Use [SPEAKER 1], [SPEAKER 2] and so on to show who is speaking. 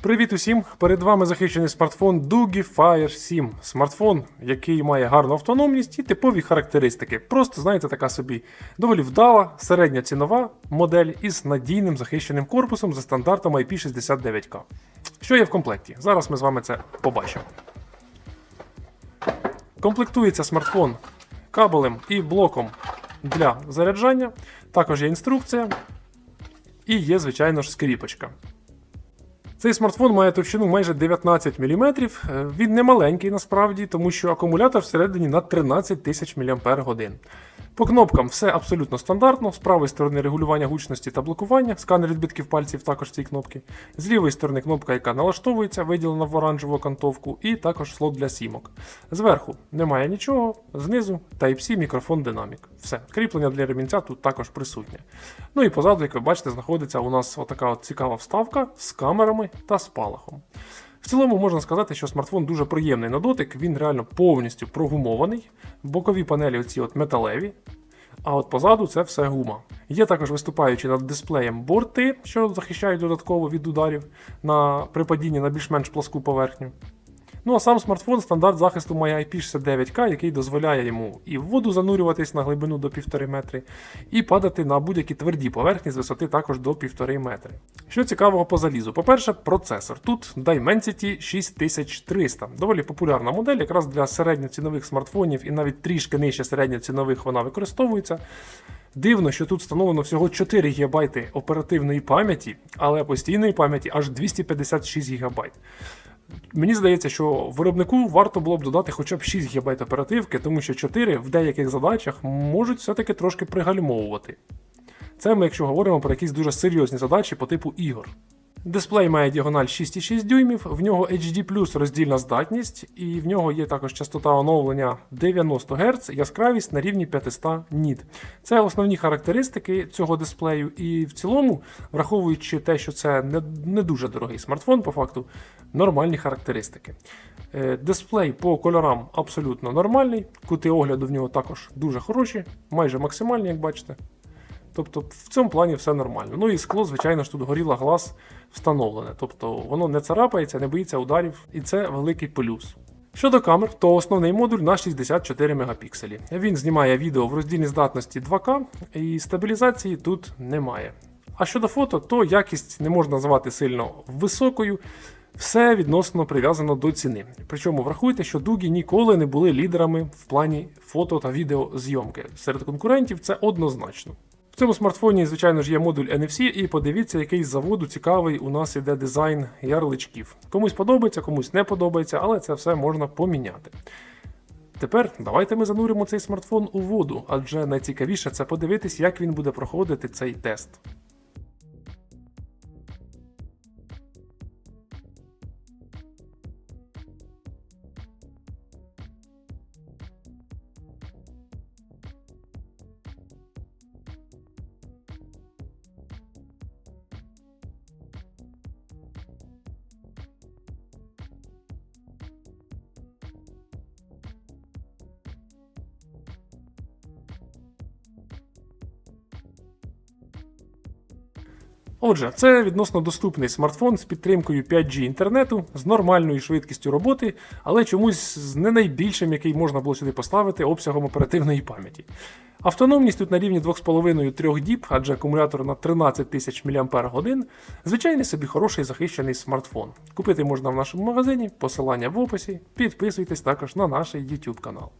[SPEAKER 1] Привіт усім! Перед вами захищений смартфон Doogie Fire 7. Смартфон, який має гарну автономність і типові характеристики. Просто, знаєте, така собі доволі вдала, середня цінова модель із надійним захищеним корпусом за стандартом IP69K. Що є в комплекті? Зараз ми з вами це побачимо. Комплектується смартфон кабелем і блоком для заряджання. Також є інструкція. І є, звичайно ж, скріпочка. Цей смартфон має товщину майже 19 мм. Він не маленький насправді, тому що акумулятор всередині на 13 тисяч мАч. По кнопкам все абсолютно стандартно. З правої сторони регулювання гучності та блокування, сканер відбитків пальців також ці кнопки. З лівої сторони кнопка, яка налаштовується, виділена в оранжеву окантовку, і також слот для сімок. Зверху немає нічого, знизу Type-C мікрофон динамік. Все, кріплення для ремінця тут також присутнє. Ну і позаду, як ви бачите, знаходиться у нас отака от цікава вставка з камерами та спалахом. В цілому можна сказати, що смартфон дуже приємний на дотик, він реально повністю прогумований. Бокові панелі оці от металеві. А от позаду це все гума. Є також виступаючі над дисплеєм борти, що захищають додатково від ударів на при падінні на більш-менш пласку поверхню. Ну а сам смартфон стандарт захисту має IP69K, який дозволяє йому і в воду занурюватись на глибину до 1,5 метри, і падати на будь-які тверді поверхні з висоти також до 1,5 метри. Що цікавого по залізу? По-перше, процесор. Тут Dimensity 6300. Доволі популярна модель, якраз для середньоцінових смартфонів і навіть трішки нижче середньоцінових вона використовується. Дивно, що тут встановлено всього 4 ГБ оперативної пам'яті, але постійної пам'яті аж 256 ГБ. Мені здається, що виробнику варто було б додати хоча б 6 ГБ оперативки, тому що 4 в деяких задачах можуть все-таки трошки пригальмовувати. Це ми, якщо говоримо про якісь дуже серйозні задачі по типу ігор. Дисплей має діагональ 6,6 дюймів, в нього HD роздільна здатність, і в нього є також частота оновлення 90 Гц, яскравість на рівні 500 ніт. Це основні характеристики цього дисплею, і в цілому, враховуючи те, що це не, дуже дорогий смартфон, по факту, нормальні характеристики. Е, Дисплей по кольорам абсолютно нормальний, кути огляду в нього також дуже хороші, майже максимальні, як бачите. Тобто в цьому плані все нормально. Ну і скло, звичайно ж, тут горіла глаз встановлене. Тобто воно не царапається, не боїться ударів, і це великий плюс. Щодо камер, то основний модуль на 64 мегапікселі. Він знімає відео в роздільній здатності 2К, і стабілізації тут немає. А щодо фото, то якість не можна назвати сильно високою. Все відносно прив'язано до ціни. Причому врахуйте, що дугі ніколи не були лідерами в плані фото та відеозйомки. Серед конкурентів це однозначно. Цьому смартфоні, звичайно ж, є модуль NFC, і подивіться, який з заводу цікавий у нас іде дизайн ярличків. Комусь подобається, комусь не подобається, але це все можна поміняти. Тепер давайте ми зануримо цей смартфон у воду, адже найцікавіше це подивитись, як він буде проходити цей тест. Отже, це відносно доступний смартфон з підтримкою 5G інтернету, з нормальною швидкістю роботи, але чомусь з не найбільшим, який можна було сюди поставити, обсягом оперативної пам'яті. Автономність тут на рівні 2,5-3 діб, адже акумулятор на 13 тисяч мАч. Звичайний собі хороший захищений смартфон. Купити можна в нашому магазині, посилання в описі. Підписуйтесь також на наш YouTube канал.